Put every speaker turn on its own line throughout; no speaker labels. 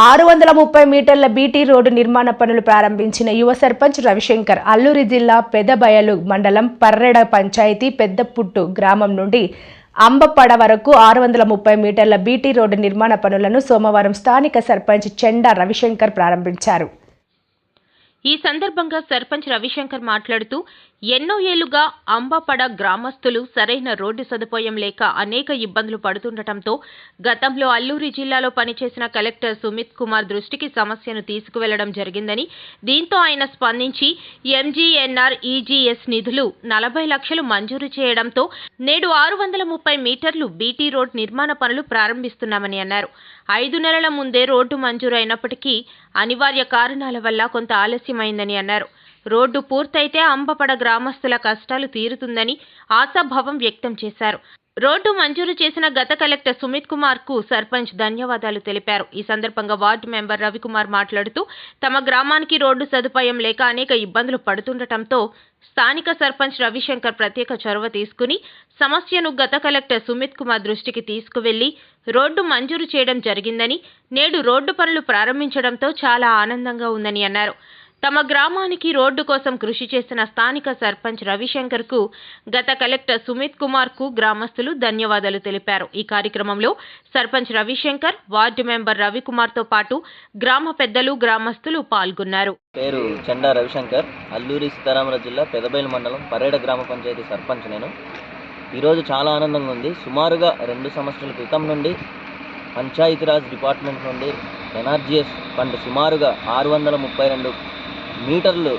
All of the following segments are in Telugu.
ఆరు వందల ముప్పై మీటర్ల బీటీ రోడ్డు నిర్మాణ పనులు ప్రారంభించిన యువ సర్పంచ్ రవిశంకర్ అల్లూరి జిల్లా పెదబయలు మండలం పర్రెడ పంచాయతీ పెద్దపుట్టు గ్రామం నుండి అంబపడ వరకు ఆరు వందల ముప్పై మీటర్ల బీటీ రోడ్డు నిర్మాణ పనులను సోమవారం స్థానిక సర్పంచ్ చెండా రవిశంకర్ ప్రారంభించారు.
ఈ సందర్భంగా సర్పంచ్ రవిశంకర్ మాట్లాడుతూ ఎన్నో ఏళ్ళుగా అంబాపడ గ్రామస్తులు సరైన రోడ్డు సదుపాయం లేక అనేక ఇబ్బందులు పడుతుండటంతో గతంలో అల్లూరి జిల్లాలో పనిచేసిన కలెక్టర్ సుమిత్ కుమార్ దృష్టికి సమస్యను తీసుకువెళ్ళడం జరిగిందని దీంతో ఆయన స్పందించి ఎంజీఎన్ఆర్ ఈజీఎస్ నిధులు నలభై లక్షలు మంజూరు చేయడంతో నేడు ఆరు వందల ముప్పై మీటర్లు బీటీ రోడ్ నిర్మాణ పనులు ప్రారంభిస్తున్నామని అన్నారు. ఐదు నెలల ముందే రోడ్డు మంజూరు అయినప్పటికీ అనివార్య కారణాల వల్ల కొంత ఆలస్యమైందని అన్నారు. రోడ్డు పూర్తయితే అంబపడ గ్రామస్తుల కష్టాలు తీరుతుందని ఆశాభావం వ్యక్తం చేశారు. రోడ్డు మంజూరు చేసిన గత కలెక్టర్ సుమిత్ కుమార్కు సర్పంచ్ ధన్యవాదాలు తెలిపారు. ఈ సందర్భంగా వార్డు మెంబర్ రవికుమార్ మాట్లాడుతూ తమ గ్రామానికి రోడ్డు సదుపాయం లేక అనేక ఇబ్బందులు పడుతుండటంతో స్థానిక సర్పంచ్ రవిశంకర్ ప్రత్యేక చొరవ తీసుకుని సమస్యను గత కలెక్టర్ సుమిత్ కుమార్ దృష్టికి తీసుకువెళ్ళి రోడ్డు మంజూరు చేయడం జరిగిందని నేడు రోడ్డు పనులు ప్రారంభించడంతో చాలా ఆనందంగా ఉందని అన్నారు. తమ గ్రామానికి రోడ్డు కోసం కృషి చేసిన స్థానిక సర్పంచ్ రవిశంకర్కు గత కలెక్టర్ సుమిత్ కుమార్కు గ్రామస్తులు ధన్యవాదాలు తెలిపారు. ఈ కార్యక్రమంలో సర్పంచ్ రవిశంకర్ వార్డు మెంబర్ రవికుమార్తో పాటు గ్రామ పెద్దలు గ్రామస్తులు పాల్గొన్నారు.
పేరు చెండా రవిశంకర్ అల్లూరి సీతారామరాజు జిల్లా పెదబైలు మండలం పరేడ గ్రామ పంచాయతీ సర్పంచ్ నేను. ఈరోజు చాలా ఆనందంగా ఉంది. సుమారుగా రెండు సంవత్సరాల క్రితం నుండి పంచాయతీరాజ్ డిపార్ట్మెంట్ నుండి ఎన్ఆర్జీఎస్ ఫండ్ సుమారుగా ఆరు వందల ముప్పై రెండు మీటర్లు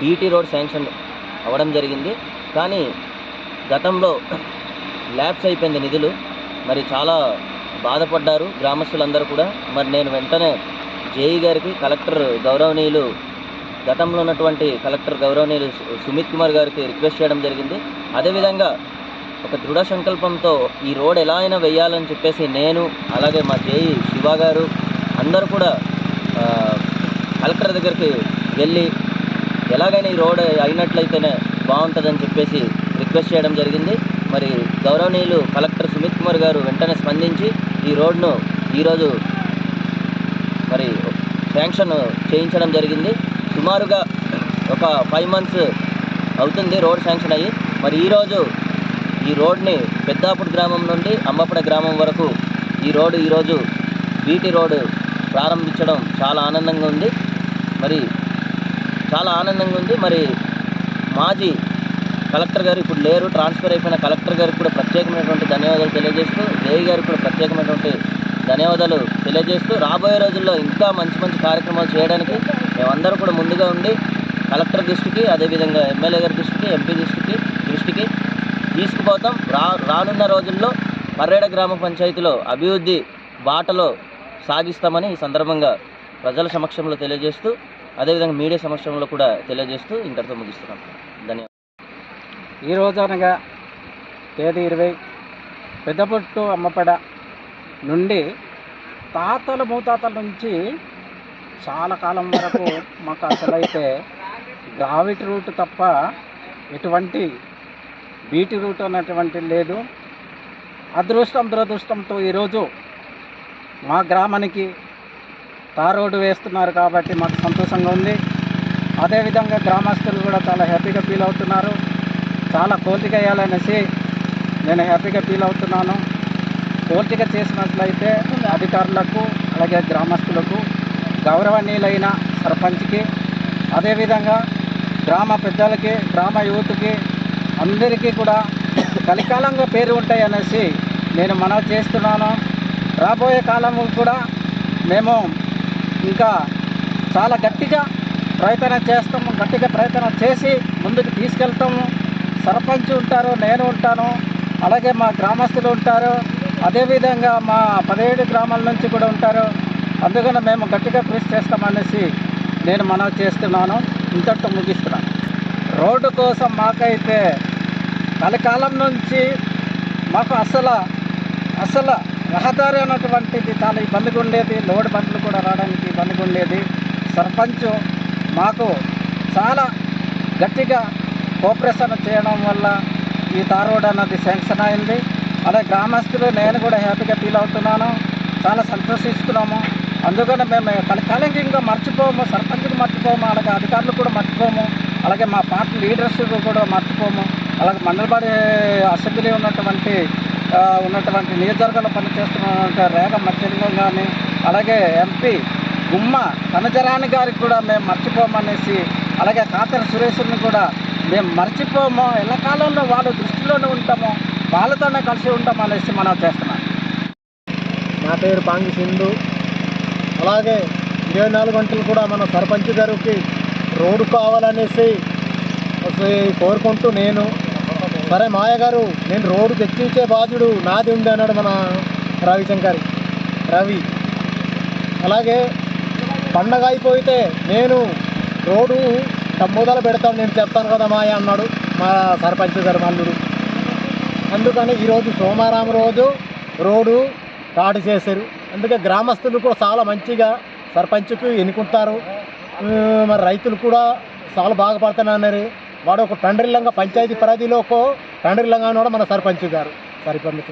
బీటీ రోడ్ శాంక్షన్ అవ్వడం జరిగింది. కానీ గతంలో ల్యాబ్స్ అయిపోయింది నిధులు. మరి చాలా బాధపడ్డారు గ్రామస్తులందరూ కూడా. మరి నేను వెంటనే జేఈ గారికి కలెక్టర్ గౌరవనీయులు గతంలో ఉన్నటువంటి కలెక్టర్ గౌరవనీయులు సుమిత్ కుమార్ గారికి రిక్వెస్ట్ చేయడం జరిగింది. అదేవిధంగా ఒక దృఢ సంకల్పంతో ఈ రోడ్ ఎలా అయినా వెయ్యాలని చెప్పేసి నేను అలాగే మా జేఈ శివ గారు అందరూ కూడా కలెక్టర్ దగ్గరికి వెళ్ళి ఎలాగైనా ఈ రోడ్ అయినట్లయితేనే బాగుంటుందని చెప్పేసి రిక్వెస్ట్ చేయడం జరిగింది. మరి గౌరవనీయులు కలెక్టర్ సుమిత్ కుమార్ గారు వెంటనే స్పందించి ఈ రోడ్ను ఈరోజు మరి శాంక్షన్ చేయించడం జరిగింది. సుమారుగా ఒక ఫైవ్ మంత్స్ అవుతుంది రోడ్ శాంక్షన్ అయ్యి. మరి ఈరోజు ఈ రోడ్ని పెద్దాపుడు గ్రామం నుండి అంబపడ గ్రామం వరకు ఈ రోడ్డు ఈరోజు బీటీ రోడ్డు ప్రారంభించడం చాలా ఆనందంగా ఉంది. మరి చాలా ఆనందంగా ఉంది. మరి మాజీ కలెక్టర్ గారు ఇప్పుడు లేరు. ట్రాన్స్ఫర్ అయిపోయిన కలెక్టర్ గారికి కూడా ప్రత్యేకమైనటువంటి ధన్యవాదాలు తెలియజేస్తూ జేఈ గారికి కూడా ప్రత్యేకమైనటువంటి ధన్యవాదాలు తెలియజేస్తూ రాబోయే రోజుల్లో ఇంకా మంచి మంచి కార్యక్రమాలు చేయడానికి మేమందరూ కూడా ముందుగా ఉండి కలెక్టర్ దృష్టికి అదేవిధంగా ఎమ్మెల్యే గారి దృష్టికి ఎంపీ దృష్టికి దృష్టికి తీసుకుపోతాం. రా రానున్న రోజుల్లో పర్రేడ గ్రామ పంచాయతీలో అభివృద్ధి బాటలో సాగిస్తామని ఈ సందర్భంగా ప్రజల సమక్షంలో తెలియజేస్తూ అదేవిధంగా మీడియా సమక్షంలో కూడా తెలియజేస్తూ ఇంతటితో ముగిస్తున్నాం. ధన్యవాదాలు.
ఈ రోజు అనగా తేదీ ఇరవై పెద్దపొట్టు అమ్మపడ నుండి తాతల మూతాతల నుంచి చాలా కాలం వరకు మాకు అసలైతే గ్రావిటీ రూట్ తప్ప ఎటువంటి బీటీ రూట్ అన్నటువంటి లేదు. అదృష్టం దురదృష్టంతో ఈరోజు మా గ్రామానికి తార్ రోడ్డు వేస్తున్నారు కాబట్టి మాకు సంతోషంగా ఉంది. అదేవిధంగా గ్రామస్తులు కూడా చాలా హ్యాపీగా ఫీల్ అవుతున్నారు. చాలా కోల్తిక వేయాలనేసి నేను హ్యాపీగా ఫీల్ అవుతున్నాను. కోల్తిక చేసినట్లయితే అధికారులకు అలాగే గ్రామస్తులకు గౌరవనీయులైన సర్పంచ్కి అదేవిధంగా గ్రామ పెద్దలకి గ్రామ యువతకి అందరికీ కూడా కలికాలంగా పేరు ఉంటాయి అనేసి నేను మనవి చేస్తున్నాను. రాబోయే కాలంలో కూడా మేము ఇంకా చాలా గట్టిగా ప్రయత్నం చేస్తాము గట్టిగా ప్రయత్నం చేసి ముందుకు తీసుకెళ్తాము సర్పంచ్ ఉంటారు నేను ఉంటాను అలాగే మా గ్రామస్తులు ఉంటారు. అదేవిధంగా మా పదిహేడు గ్రామాల నుంచి కూడా ఉంటారు. అందుకని మేము గట్టిగా కృషి చేస్తామనేసి నేను మనవి చేస్తున్నాను. ఇంతటితో ముగిస్తున్నాను. రోడ్డు కోసం మాకైతే కలకాలం నుంచి మాకు అసలు అసలు రహదారి అన్నటువంటిది చాలా ఇబ్బందిగా ఉండేది. లోడ్ బండ్లు కూడా రావడానికి ఇబ్బందిగా ఉండేది. సర్పంచ్ మాకు చాలా గట్టిగా కోఆపరేషన్ చేయడం వల్ల ఈ తార్ రోడ్ అన్నది శాంక్షన్ అయింది. అలాగే గ్రామస్తులు నేను కూడా హ్యాపీగా ఫీల్ అవుతున్నాను. చాలా సంతోషిస్తున్నాము. అందుకని మేము కలకాలంగా ఇంకా మర్చిపోము సర్పంచ్కి మర్చిపోము అలాగే అధికారులు కూడా మర్చిపోము అలాగే మా పార్టీ లీడర్స్ కూడా మర్చిపోము అలాగే మండలబాడి అసెంబ్లీ ఉన్నటువంటి ఉన్నటువంటి నియోజకవర్గంలో పనిచేస్తున్నటువంటి రేగ మధ్యలింగం కానీ అలాగే ఎంపీ గుమ్మ కనజరాని గారికి కూడా మేము మర్చిపోమనేసి అలాగే కాతర సురేశ్వరిని కూడా మేము మర్చిపోము ఎలా కాలంలో వాళ్ళ దృష్టిలోనే ఉంటాము వాళ్ళతోనే కలిసి ఉంటాం అనేసి మనం చేస్తున్నాం.
నా పేరు పాంగి సింధు. అలాగే ఇరవై నాలుగు గంటలు కూడా మన సర్పంచ్ గారికి రోడ్డు కావాలనేసి కోరుకుంటూ నేను సరే మాయ గారు నేను రోడ్డు తెచ్చించే బాధ్యుడు నాది ఉంది అన్నాడు మన రవిశంకర్ రవి. అలాగే పండగ అయిపోతే నేను రోడ్డు మొదలు పెడతాను నేను చెప్తాను కదా మాయ అన్నాడు మా సర్పంచ్ గారు మల్లుడు. అందుకని ఈరోజు సోమవారం రోజు రోడ్డు స్టార్ట్ చేశారు. అందుకే గ్రామస్తులు కూడా చాలా మంచిగా సర్పంచ్కి ఎన్నుకుంటారు. మరి రైతులు కూడా చాలా బాగుపడుతున్నారు వాడు ఒక తండ్రిలంగా పంచాయతీ పరిధిలో ఒక తండ్రిలంగా ఉన్నాడు మన సర్పంచ్ గారు. సరిపడి